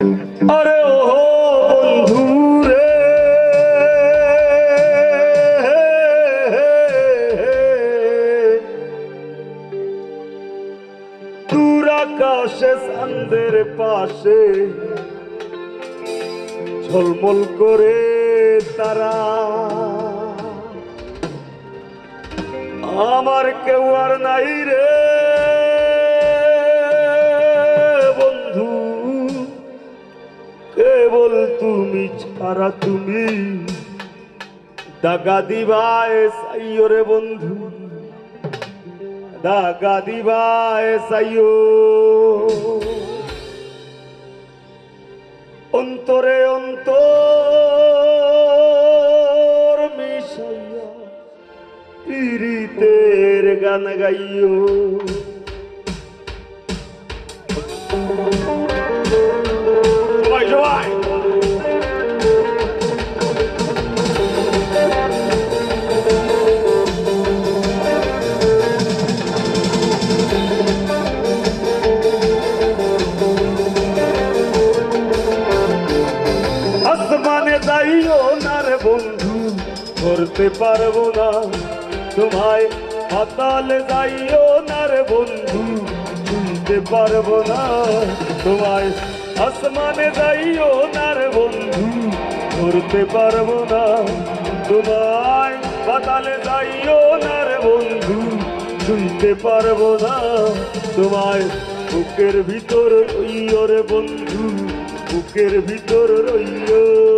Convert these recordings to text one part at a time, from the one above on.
আরে ও বন্ধু রে দূর আকাশে চাঁদের পাশে ঝলমল করে তারা। আমার কেউ আর নাই রে। তুমি ছাড়া তুমি। দাগা দিবায় সাইও রে বন্ধু। দাগা দিবায় সাইও অন্তরে অন্তর মিশাইয়া, পীড়িতের গান গাইও যাইও না রে বন্ধু করতে পারব না। তোমায় পাতালে যাইও না রে বন্ধু, শুনতে পারব না। তোমায় আসমানে যাইও না রে বন্ধু করতে পারব না। তোমায় পাতালে যাইও না রে বন্ধু, শুনতে পারব না। তোমায় বুকের ভিতর রইও রে বন্ধু, বুকের ভিতর অন্তর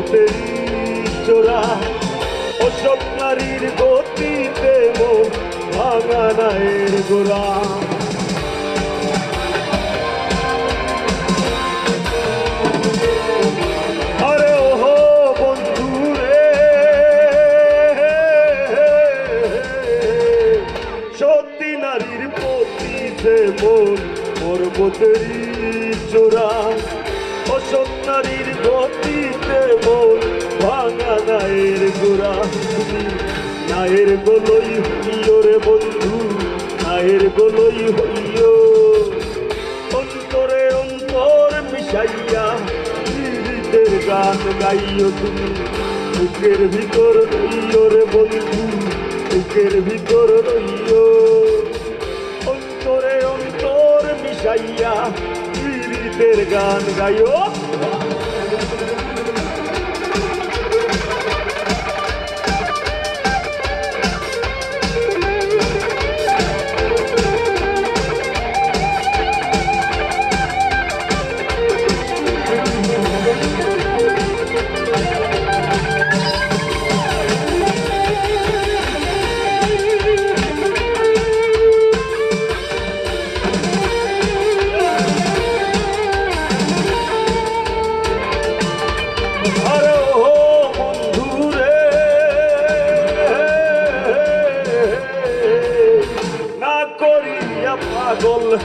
পর্বতের চোরা অসব নারীর গতিতে মোর ভাঙা নায়ের নারীর গতিতে মন ভাঙা নায়ের গোড়া। নায়ের গোলই হইও রে বন্ধু, নায়ের গোলই হইও। অন্তরে অন্তর মিশাইয়া পীড়িতের গান গাইও তুমি। বুকের ভিতর রইও রে বন্ধু, বুকের ভিতর রইও। অন্তরে অন্তর মিশাইয়া পীড়িতের গান গাইও।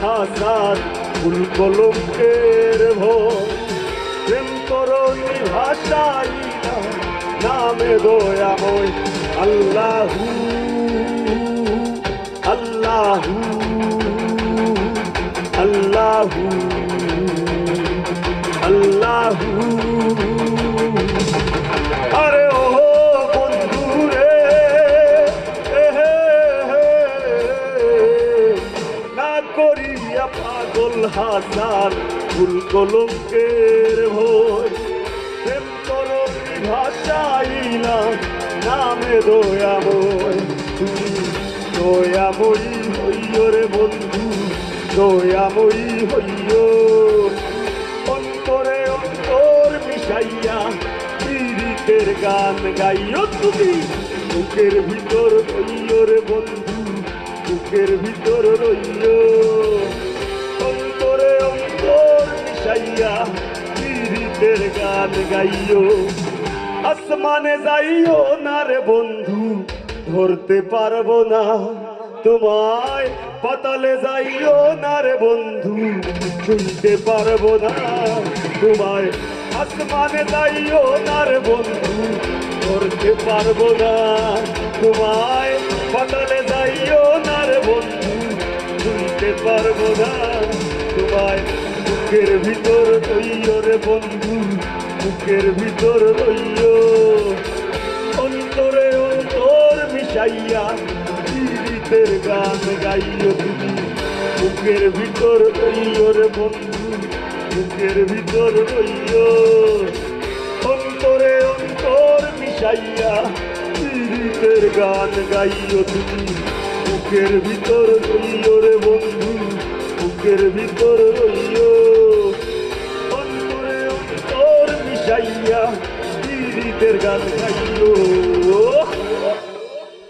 হাসার ফুল কলঙ্কের ভেম প্রেম ভাষাই নামে দয়াময় আল্লাহু। আল্লাহু আল্লাহু। পাগল হাসান ফুল কলঙ্কের প্রেম করো ভাষাইলা নামে দয়াময় তুমি দয়াময়ী হইয় রে বন্ধু, দয়াময়ী হইয়। অন্তরে অন্তর মিশাইয়া পীড়িতের গান গাইও তুমি। বুকের ভিতর রইয় রে বন্ধু, বুকের ভিতর রইয়। মিশাইয়া পীড়িতের গান গাইও আসমানে যাইও না রে বন্ধু ধরতে পারব না তোমায় পাতালে যাইও না রে বন্ধু শুনতে পারব না তোমায় আসমানে যাইও না রে বন্ধু ধরতে পারব না তোমায় পাতালে যাইও না রে বন্ধু শুনতে পারব না তোমায় বুকের ভিতর রইয় রে বন্ধু, বুকের ভিতর রইয় অন্তরে অন্তর মিশাইয়া পীড়িতের গান গাইও তুমি। বুকের ভিতর রইয় রে বন্ধু, বুকের ভিতর রইয় অন্তরে অন্তর মিশাইয়া পীড়িতের গান গাইও তুমি। বুকের ভিতর রইয় রে বন্ধু, বুকের ভিতর অন্তরে